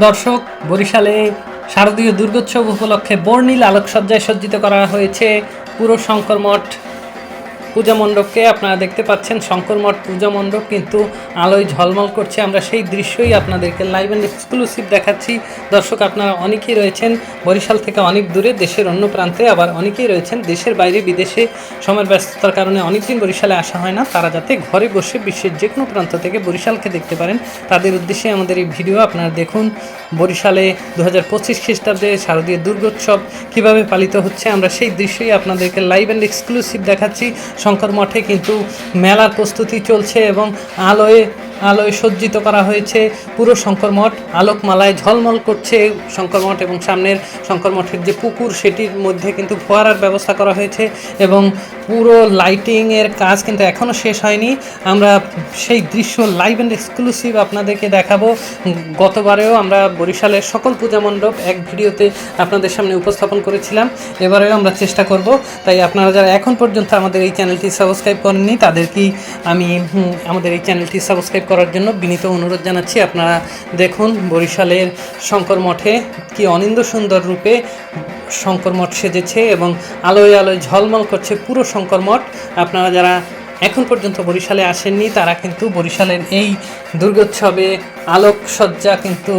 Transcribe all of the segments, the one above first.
দর্শক বরিশালে শারদীয় দুর্গোৎসব উপলক্ষে বর্ণিল আলোকসজ্জায় সজ্জিত করা হয়েছে পুরো শঙ্কর মঠ। পূজা মণ্ডপকে আপনারা দেখতে পাচ্ছেন, শঙ্কর মঠ পূজা মণ্ডপ, কিন্তু আলোয় ঝলমল করছে। আমরা সেই দৃশ্যই আপনাদেরকে লাইভ অ্যান্ড এক্সক্লুসিভ দেখাচ্ছি। দর্শক, আপনারা অনেকেই রয়েছেন বরিশাল থেকে অনেক দূরে, দেশের অন্য প্রান্তে, আবার অনেকেই রয়েছেন দেশের বাইরে, বিদেশে। সময়ের ব্যস্ততার কারণে অনেকদিন বরিশালে আসা হয় না। তারা যাতে ঘরে বসে বিশ্বের যে কোনো প্রান্ত থেকে বরিশালকে দেখতে পারেন, তাদের উদ্দেশ্যে আমাদের এই ভিডিও আপনারা দেখুন। বরিশালে দু হাজার পঁচিশ খ্রিস্টাব্দে শারদীয় দুর্গোৎসব কীভাবে পালিত হচ্ছে, আমরা সেই দৃশ্যই আপনাদেরকে লাইভ অ্যান্ড এক্সক্লুসিভ দেখাচ্ছি। শঙ্কর মঠে কিন্তু মেলার প্রস্তুতি চলছে এবং আলোয় আলোয় সজ্জিত করা হয়েছে পুরো শঙ্কর মঠ। আলোকমালায় ঝলমল করছে শঙ্কর মঠ এবং সামনের শঙ্কর মঠের যে পুকুর, সেটির মধ্যে কিন্তু ফোয়ারার ব্যবস্থা করা হয়েছে এবং পুরো লাইটিংয়ের কাজ কিন্তু এখনও শেষ হয়নি। আমরা সেই দৃশ্য লাইভ অ্যান্ড এক্সক্লুসিভ আপনাদেরকে দেখাবো। গতবারেও আমরা বরিশালের সকল পূজা মণ্ডপ এক ভিডিওতে আপনাদের সামনে উপস্থাপন করেছিলাম। এবারেও আমরা চেষ্টা করব। তাই আপনারা যারা এখন পর্যন্ত আমাদের এই চ্যানেলটি সাবস্ক্রাইব করেননি, তাদেরকেই আমি আমাদের এই চ্যানেলটি সাবস্ক্রাইব করার জন্য বিনীত অনুরোধ জানাচ্ছি। আপনারা দেখুন বরিশালের শঙ্কর মঠে কি অনিন্দ সুন্দর রূপে শঙ্কর মঠ সেজেছে এবং আলোয় আলোয় ঝলমল করছে পুরো শঙ্করমঠ আপনারা যারা এখন পর্যন্ত বরিশালে আসেননি, তারা কিন্তু বরিশালের এই দুর্গোৎসবে আলোকসজ্জা কিন্তু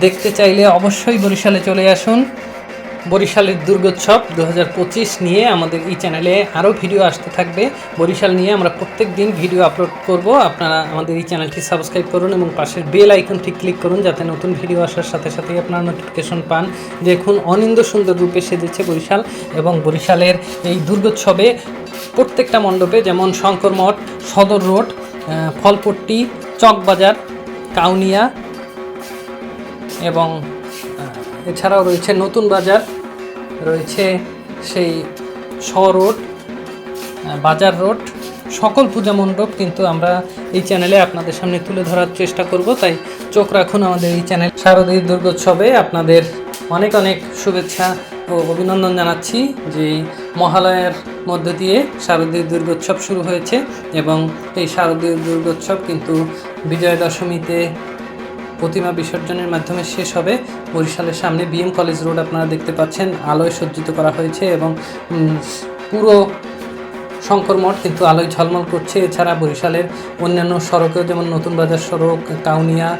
দেখতে চাইলে অবশ্যই বরিশালে চলে আসুন। বরিশালের দুর্গোৎসব দু হাজার পঁচিশ নিয়ে আমাদের এই চ্যানেলে আরও ভিডিও আসতে থাকবে। বরিশাল নিয়ে আমরা প্রত্যেক দিন ভিডিও আপলোড করব। আপনারা আমাদের এই চ্যানেলটি সাবস্ক্রাইব করুন এবং পাশের বেল আইকনটি ক্লিক করুন যাতে নতুন ভিডিও আসার সাথে সাথেই আপনারা নোটিফিকেশন পান। দেখুন অনিন্দ সুন্দর রূপে সেজেছে বরিশাল এবং বরিশালের এই দুর্গোৎসবে প্রত্যেকটা মণ্ডপে যেমন শঙ্কর মঠ, সদর রোড ফলপট্টি, চকবাজার, কাউনিয়া এবং এছাড়াও রয়েছে নতুন বাজার, রয়েছে সেই শ রোড বাজার রোড, সকল পূজা মণ্ডপ কিন্তু আমরা এই চ্যানেলে আপনাদের সামনে তুলে ধরার চেষ্টা করব। তাই চোখ রাখুন আমাদের এই চ্যানেল শারদীয় দুর্গোৎসবে। আপনাদের অনেক অনেক শুভেচ্ছা ও অভিনন্দন জানাচ্ছি যে মহালয়ার মধ্য দিয়ে শারদীয় দুর্গোৎসব শুরু হয়েছে এবং এই শারদীয় দুর্গোৎসব কিন্তু বিজয়া দশমীতে প্রতিমা বিসর্জনের মাধ্যমে শেষ হবে। বরিশালের সামনে বিএম কলেজ রোড আপনারা দেখতে পাচ্ছেন, আলোয় সজ্জিত করা হয়েছে এবং পুরো শঙ্কর মঠ কিন্তু আলোয় ঝলমল করছে। এছাড়া বরিশালের অন্যান্য সড়কেও যেমন নতুন বাজার সড়ক, কাউনিয়া,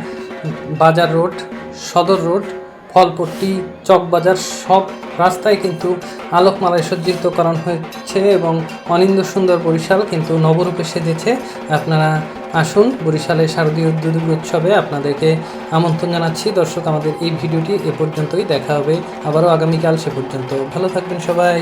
বাজার রোড, সদর রোড, ফলপট্টি, চকবাজার সব রাস্তায় কিন্তু আলোকমালায় সজ্জিত করানো হয়েছে এবং অনিন্দ সুন্দর বরিশাল কিন্তু নবরূপে সেজেছে। আপনারা আসুন বরিশালের শারদীয় দুর্গোৎসবে আপনাদেরকে আমন্ত্রণ জানাচ্ছি। দর্শক, আমাদের এই ভিডিওটি এ পর্যন্তই। দেখা হবে আবারও আগামীকাল সে পর্যন্ত। ভালো থাকবেন সবাই।